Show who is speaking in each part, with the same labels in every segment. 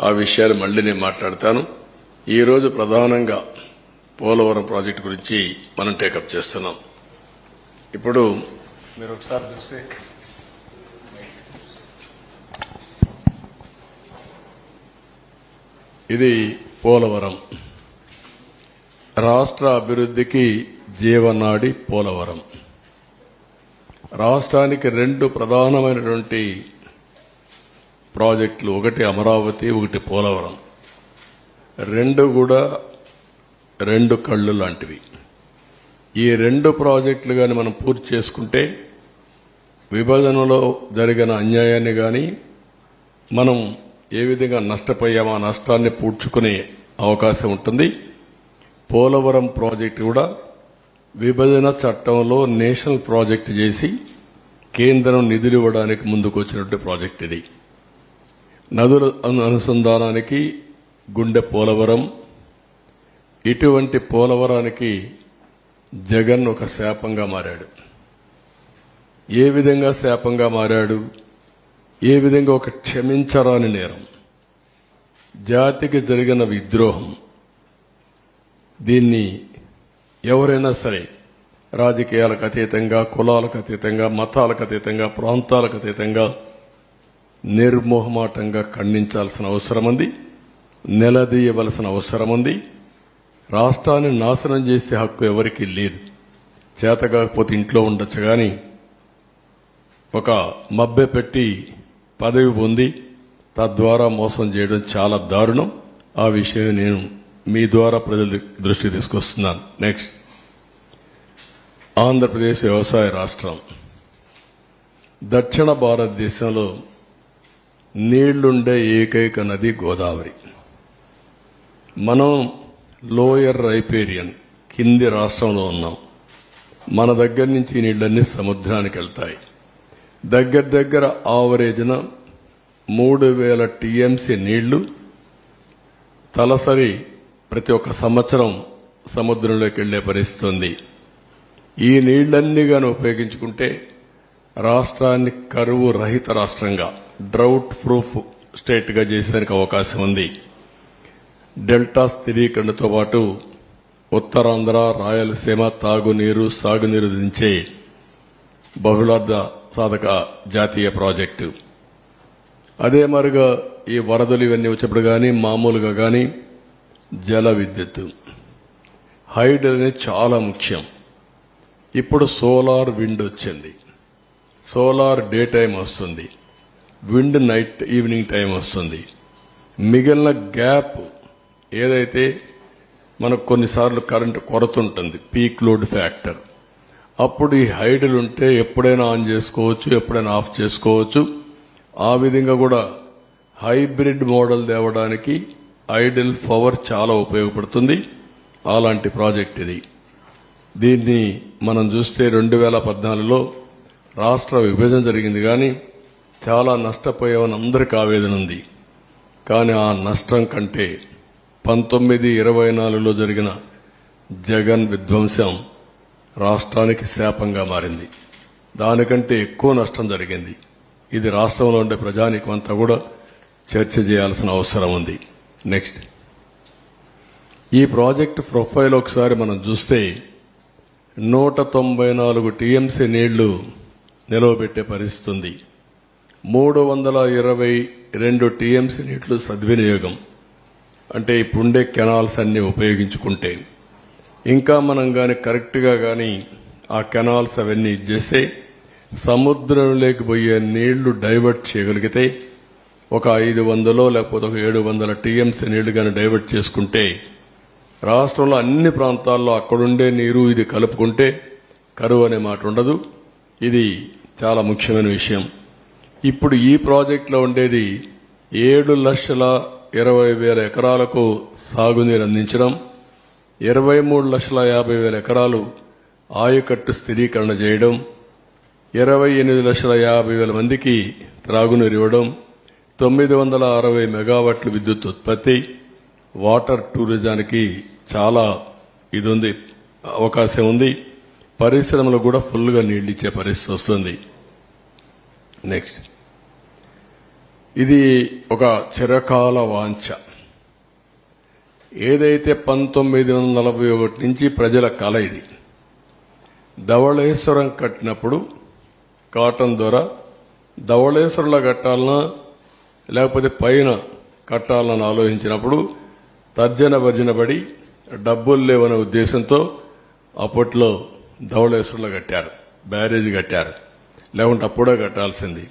Speaker 1: ఆ విషయాలు మళ్ళీ నేను మాట్లాడతాను. ఈరోజు ప్రధానంగా పోలవరం ప్రాజెక్టు గురించి మనం టేకప్ చేస్తున్నాం. ఇప్పుడు మీరు ఒకసారి చూస్తే ఇది పోలవరం. రాష్ట్ర అభివృద్ధికి జీవనాడి పోలవరం. రాష్ట్రానికి రెండు ప్రధానమైనటువంటి ప్రాజెక్టులు ఒకటి అమరావతి ఒకటి పోలవరం. రెండు కూడా రెండు కళ్ళు లాంటివి. ఈ రెండు ప్రాజెక్టులు కానీ మనం పూర్తి చేసుకుంటే విభజనలో జరిగిన అన్యాయాన్ని కానీ మనం ఏ విధంగా నష్టపోయామో ఆ నష్టాన్ని పూడ్చుకునే అవకాశం ఉంటుంది. పోలవరం ప్రాజెక్టు కూడా విభజన చట్టంలో నేషనల్ ప్రాజెక్టు చేసి కేంద్రం నిధులు ఇవ్వడానికి ముందుకు వచ్చినటువంటి ప్రాజెక్ట్ ఇది. నదుల అను- అనుసంధానానికి గుండె పోలవరం ఇటువంటి పోలవరానికి జగన్ ఒక శాపంగా మారాడు. ఏ విధంగా శాపంగా మారాడు? ఏ విధంగా ఒక క్షమించరాని నేరం? జాతికి జరిగిన విద్రోహం. దీన్ని ఎవరైనా సరే రాజకీయాలకు అతీతంగా కులాలకు అతీతంగా మతాలకు అతీతంగా ప్రాంతాలకు అతీతంగా నిర్మోహమాటంగా ఖండించాల్సిన అవసరం ఉంది నిలదీయవలసిన అవసరం ఉంది రాష్ట్రాన్ని నాశనం చేసే హక్కు ఎవరికీ లేదు. చేత కాకపోతే ఇంట్లో ఉండొచ్చు కానీ ఒక మబ్బె పెట్టి పదవి పొంది తద్వారా మోసం చేయడం చాలా దారుణం. ఆ విషయం నేను మీ ద్వారా ప్రజల దృష్టి తీసుకొస్తున్నాను. నెక్స్ట్ ఆంధ్రప్రదేశ్ వ్యవసాయ రాష్ట్రం. దక్షిణ భారతదేశంలో నీళ్ళుండే ఏకైక నది గోదావరి. మనం లోయర్ రైపేరియన్ కింది రాష్ట్రంలో ఉన్నాం. మన దగ్గర నుంచి ఈ నీళ్ళన్నీ సముద్రానికి వెళ్తాయి. దగ్గర దగ్గర ఆవరేజ్న మూడు వేల టీఎంసీ నీళ్ళు తలసరి ప్రతి ఒక్క సంవత్సరం సముద్రంలోకి వెళ్ళే పరిస్థితి ఉంది. ఈ నీళ్ళన్నీ గాని ఉపయోగించుకుంటే రాష్ట్రాన్ని కరువు రహిత రాష్ట్రంగా డ్రౌట్ ప్రూఫ్ స్టేట్గా చేసేదానికి చేసేందుకు అవకాశం ఉంది. డెల్టా స్థిరీకరణతో పాటు ఉత్తరాంధ్ర రాయలసీమ తాగునీరు సాగునీరు దించే బహుళార్థ సాధక జాతీయ ప్రాజెక్టు. అదే మరుగా ఈ వరదలు ఇవన్నీ వచ్చినప్పుడు కానీ మామూలుగా కానీ జల విద్యుత్ హైడ్ అనేది చాలా ముఖ్యం. ఇప్పుడు సోలార్ విండ్ వచ్చింది. సోలార్ డే టైం వస్తుంది. విండ్ నైట్ ఈవినింగ్ టైం వస్తుంది. మిగిలిన గ్యాప్ ఏదైతే మనకు కొన్నిసార్లు కరెంటు కొరత ఉంటుంది పీక్ లోడ్ ఫ్యాక్టర్. అప్పుడు ఈ హైడ్లు ఉంటే ఎప్పుడైనా ఆన్ చేసుకోవచ్చు ఎప్పుడైనా ఆఫ్ చేసుకోవచ్చు. ఆ విధంగా కూడా హైబ్రిడ్ మోడల్ తేవడానికి ఐడిల్ పవర్ చాలా ఉపయోగపడుతుంది. అలాంటి ప్రాజెక్ట్ ఇది. దీన్ని మనం చూస్తే రెండు వేల పద్నాలుగులో రాష్ట్ర విభజన జరిగింది కానీ చాలా నష్టపోయామని అందరికీ ఆవేదన ఉంది. కానీ ఆ నష్టం కంటే పంతొమ్మిది ఇరవై నాలుగులో జరిగిన జగన్ విధ్వంసం రాష్ట్రానికి శాపంగా మారింది. దానికంటే ఎక్కువ నష్టం జరిగింది. ఇది రాష్ట్రంలో ఉండే ప్రజానికం అంతా కూడా చర్చ చేయాల్సిన అవసరం ఉంది. నెక్స్ట్. ఈ ప్రాజెక్టు ప్రొఫైల్ ఒకసారి మనం చూస్తే నూట తొంభై నాలుగు టీఎంసీ నీళ్ళు నిలవబెట్టే పరిస్థితుంది. మూడు వందల ఇరవై రెండు టీఎంసీ నీళ్ళు సద్వినియోగం. అంటే ఇప్పుడుండే కెనాల్స్ అన్ని ఉపయోగించుకుంటే. ఇంకా మనం కానీ కరెక్ట్గా కానీ ఆ కెనాల్స్ అవన్నీ చేస్తే సముద్రంలోకి పోయే నీళ్ళు డైవర్ట్ చేయగలిగితే ఒక ఐదు వందలో లేకపోతే ఒక ఏడు వందల టీఎంసీ నీళ్ళు కానీ డైవర్ట్ చేసుకుంటే రాష్ట్రంలో అన్ని ప్రాంతాల్లో అక్కడుండే నీరు ఇది కలుపుకుంటే కరువు అనే మాట ఉండదు. ఇది చాలా ముఖ్యమైన విషయం. ఇప్పుడు ఈ ప్రాజెక్టులో ఉండేది ఏడు లక్షల ఇరవై వేల ఎకరాలకు సాగునీరు అందించడం ఇరవై మూడు లక్షల యాభై వేల ఎకరాలు ఆయకట్టు స్థిరీకరణ చేయడం ఇరవై ఎనిమిది లక్షల యాభై వేల మందికి త్రాగునీరు ఇవ్వడం తొమ్మిది వందల అరవై మెగావాట్ల విద్యుత్ ఉత్పత్తి వాటర్ టూరిజానికి చాలా ఇది ఉంది అవకాశం ఉంది. పరిశ్రమలు కూడా ఫుల్గా నీళ్ళు ఇచ్చే పరిస్థితి వస్తుంది. నెక్స్ట్ ఇది ఒక చిరకాల వాంఛ. ఏదైతే పంతొమ్మిది వందల నలభై ఒకటి నుంచి ప్రజల కల ఇది ధవళేశ్వరం కట్టినప్పుడు కాటన్ ద్వారా ధవళేశ్వరంలో కట్టాలన్నా లేకపోతే పైన కట్టాలని ఆలోచించినప్పుడు తర్జన భర్జనబడి డబ్బులు లేవనే ఉద్దేశంతో అప్పట్లో ధవళేశ్వరంలో కట్టారు బ్యారేజ్ కట్టారు. లేకుంటే అప్పుడే కట్టాల్సింది.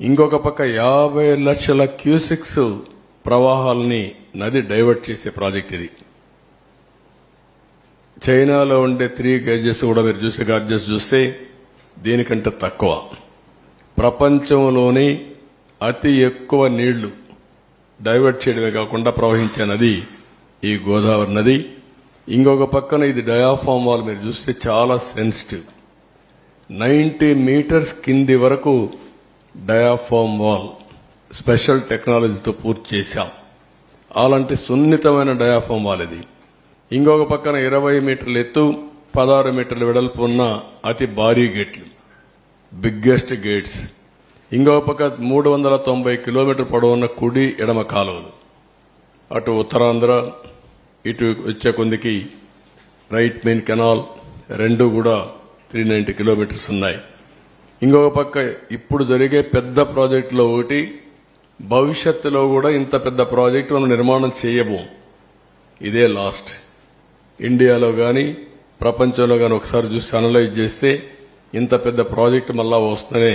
Speaker 1: ఇంకొక పక్క యాభై లక్షల క్యూసిక్స్ ప్రవాహాలని నది డైవర్ట్ చేసే ప్రాజెక్ట్ ఇది. చైనాలో ఉండే త్రీ గేజెస్ కూడా మీరు చూసే గార్జెస్ చూస్తే దీనికంటే తక్కువ. ప్రపంచంలోని అతి ఎక్కువ నీళ్ళు డైవర్ట్ చేయడమే కాకుండా ప్రవహించే నది ఈ గోదావరి నది. ఇంకొక పక్కన ఇది డయాఫామ్ వాల్ మీరు చూస్తే చాలా సెన్సిటివ్. నైంటీ మీటర్స్ కింది వరకు డయాఫామ్ వాల్ స్పెషల్ టెక్నాలజీతో పూర్తి చేశాం. అలాంటి సున్నితమైన డయాఫామ్ వాల్ ఇది. ఇంకొక పక్కన ఇరవై మీటర్ల ఎత్తు పదహారు మీటర్ల వెడల్పు ఉన్న అతి భారీ గేట్లు. బిగ్గెస్ట్ గేట్స్ ఇంకొక పక్క మూడు వందల తొంభై కిలోమీటర్ పొడవున్న కుడి ఎడమ కాలువలు. అటు ఉత్తరాంధ్ర ఇటు వచ్చే కొందికి రైట్ మెయిన్ కెనాల్ రెండు కూడా త్రీ నైన్టీ కిలోమీటర్స్ ఉన్నాయి. ఇంకొక పక్క ఇప్పుడు జరిగే పెద్ద ప్రాజెక్టులో ఒకటి భవిష్యత్తులో కూడా ఇంత పెద్ద ప్రాజెక్టు మనం నిర్మాణం చేయబోం ఇదే లాస్ట్. ఇండియాలో కానీ ప్రపంచంలో కానీ ఒకసారి చూసి అనలైజ్ చేస్తే ఇంత పెద్ద ప్రాజెక్టు మళ్ళా వస్తుందనే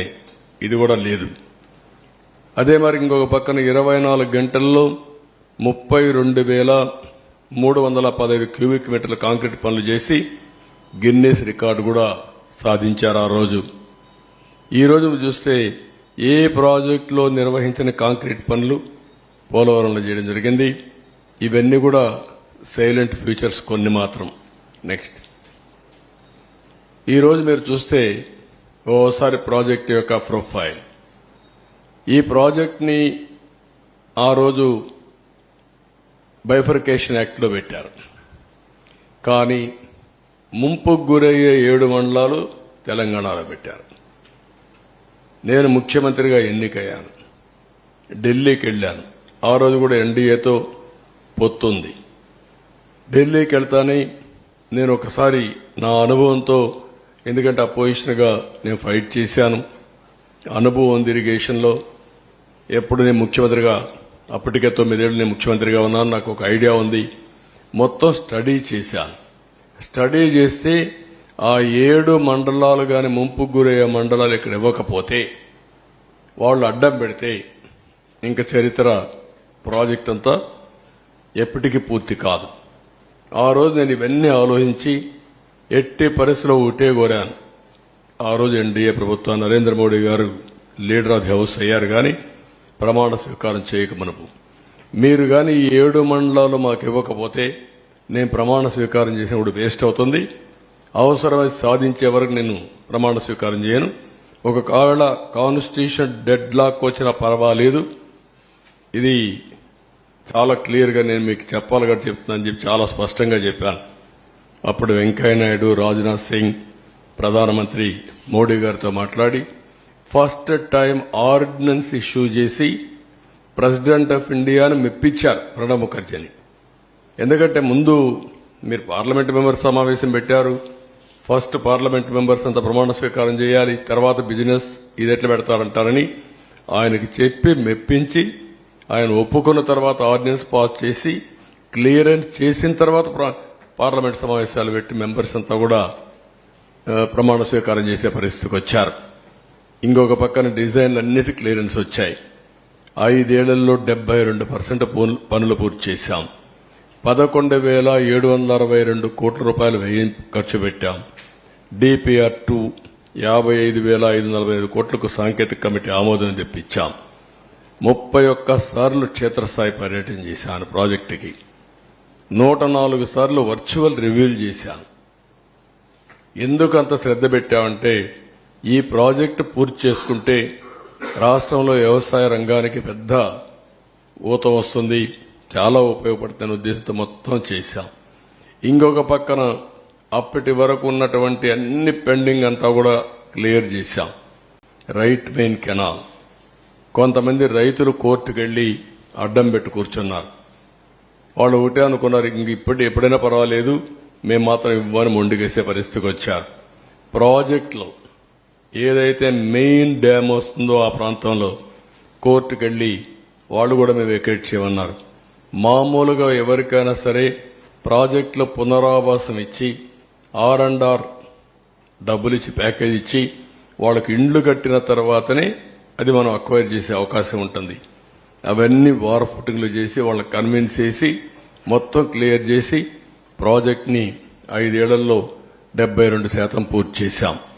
Speaker 1: ఇది కూడా లేదు. అదే మరి ఇంకొక పక్కన ఇరవై నాలుగు గంటల్లో ముప్పై రెండు వేల మూడు వందల పదహైదు క్యూబిక్ మీటర్ల కాంక్రీట్ పనులు చేసి గిన్నెస్ రికార్డు కూడా సాధించారు ఆ రోజు. ఈ రోజు చూస్తే ఏ ప్రాజెక్టులో నిర్వహించిన కాంక్రీట్ పనులు పోలవరంలో చేయడం జరిగింది. ఇవన్నీ కూడా సైలెంట్ ఫ్యూచర్స్ కొన్ని మాత్రం. నెక్స్ట్. ఈరోజు మీరు చూస్తే ఓసారి ప్రాజెక్ట్ యొక్క ప్రొఫైల్. ఈ ప్రాజెక్ట్ని ఆ రోజు బైఫర్కేషన్ యాక్ట్లో పెట్టారు. కానీ ముంపుకు గురయ్యే ఏడు మండలాలు తెలంగాణలో పెట్టారు. నేను ముఖ్యమంత్రిగా ఎన్నికయ్యాను. ఢిల్లీకి వెళ్ళాను. ఆ రోజు కూడా ఎన్డీఏతో పొత్తుంది. ఢిల్లీకి వెళ్తానే నేను ఒకసారి నా అనుభవంతో ఎందుకంటే అపోజిషన్గా నేను ఫైట్ చేశాను. అనుభవం ఉంది ఇరిగేషన్లో ఎప్పుడు నేను ముఖ్యమంత్రిగా అప్పటికే తొమ్మిదేళ్ళు నేను ముఖ్యమంత్రిగా ఉన్నాను. నాకు ఒక ఐడియా ఉంది. మొత్తం స్టడీ చేశాను. స్టడీ చేస్తే ఆ ఏడు మండలాలు కానీ ముంపు గురయ్యే మండలాలు ఇక్కడ ఇవ్వకపోతే వాళ్ళు అడ్డం పెడితే ఇంకా చరిత్ర ప్రాజెక్ట్ అంతా ఎప్పటికీ పూర్తి కాదు. ఆ రోజు నేను ఇవన్నీ ఆలోచించి ఎట్టి పరిస్థితిలో ఒకటే కోరాను. ఆ రోజు ఎన్డీఏ ప్రభుత్వం నరేంద్ర మోడీ గారు లీడర్ ఆఫ్ ది హౌస్ అయ్యారు కానీ ప్రమాణ స్వీకారం చేయక మనకు మీరు కానీ ఈ ఏడు మండలాలు మాకు ఇవ్వకపోతే నేను ప్రమాణ స్వీకారం చేసినప్పుడు వేస్ట్ అవుతుంది. అవసరమై సాధించే వరకు నేను ప్రమాణ స్వీకారం చేయను. ఒకవేళ కాన్స్టిట్యూషన్ డెడ్ లాక్ వచ్చినా పర్వాలేదు. ఇది చాలా క్లియర్గా నేను మీకు చెప్పాలి కాబట్టి చెప్తున్నాను చెప్పి చాలా స్పష్టంగా చెప్పాను. అప్పుడు వెంకయ్య నాయుడు రాజ్నాథ్ సింగ్ ప్రధానమంత్రి మోడీ గారితో మాట్లాడి ఫస్ట్ టైం ఆర్డినెన్స్ ఇష్యూ చేసి ప్రెసిడెంట్ ఆఫ్ ఇండియాను మెప్పించారు ప్రణబ్ ముఖర్జీని. ఎందుకంటే ముందు మీరు పార్లమెంట్ మెంబర్ సమావేశం పెట్టారు. ఫస్ట్ పార్లమెంట్ మెంబర్స్ అంత ప్రమాణ స్వీకారం చేయాలి. తర్వాత బిజినెస్ ఇది ఎట్లా పెడతారంటారని ఆయనకి చెప్పి మెప్పించి ఆయన ఒప్పుకున్న తర్వాత ఆర్డినెన్స్ పాస్ చేసి క్లియరెన్స్ చేసిన తర్వాత పార్లమెంట్ సమావేశాలు పెట్టి మెంబర్స్ అంతా కూడా ప్రమాణ స్వీకారం చేసే పరిస్థితికి వచ్చారు. ఇంకొక పక్కన డిజైన్లు అన్నిటి క్లియరెన్స్ వచ్చాయి. ఐదేళ్ళలో డెబ్బై రెండు పర్సెంట్ పనులు పూర్తి చేశాం. పదకొండు వేల ఏడు వందల అరవై రెండు కోట్ల రూపాయలు వ్యయ ఖర్చు పెట్టాం. డిపిఆర్ టూ యాభై ఐదు వేల ఐదు నలభై ఐదు కోట్లకు సాంకేతిక కమిటీ ఆమోదం తెప్పించాం. ముప్పై ఒక్క సార్లు క్షేత్రస్థాయి పర్యటన చేశాను ప్రాజెక్టుకి. నూట నాలుగు సార్లు వర్చువల్ రివ్యూలు చేశాను ఎందుకు అంత శ్రద్ధ పెట్టామంటే ఈ ప్రాజెక్టు పూర్తి చేసుకుంటే రాష్ట్రంలో వ్యవసాయ రంగానికి పెద్ద ఊతం వస్తుంది. చాలా ఉపయోగపడుతున్న ఉద్దేశంతో మొత్తం చేశాం. ఇంకొక పక్కన అప్పటి వరకు ఉన్నటువంటి అన్ని పెండింగ్ అంతా కూడా క్లియర్ చేశాం. Right main canal. కొంతమంది రైతులు కోర్టుకు వెళ్ళి అడ్డం పెట్టి కూర్చున్నారు. వాళ్ళు ఒకటే అనుకున్నారు ఇంక ఇప్పుడు ఎప్పుడైనా పర్వాలేదు మేము మాత్రం ఇవ్వని మొండిగేసే పరిస్థితికి వచ్చారు. ప్రాజెక్టులో ఏదైతే మెయిన్ డ్యామ్ వస్తుందో ఆ ప్రాంతంలో కోర్టుకు వాళ్ళు కూడా మేము వెకేట్ చేయమన్నారు. మామూలుగా ఎవరికైనా సరే ప్రాజెక్టుల పునరావాసం ఇచ్చి ఆర్ అండ్ ఆర్ డబ్బులు ఇచ్చి ప్యాకేజ్ ఇచ్చి వాళ్ళకి ఇండ్లు కట్టిన తర్వాతనే అది మనం అక్వైర్ చేసే అవకాశం ఉంటుంది. అవన్నీ వార్ ఫుటింగ్లు చేసి వాళ్ళని కన్విన్స్ చేసి మొత్తం క్లియర్ చేసి ప్రాజెక్ట్ని ఐదేళ్ళలో డెబ్బై రెండు శాతం పూర్తి చేశాం.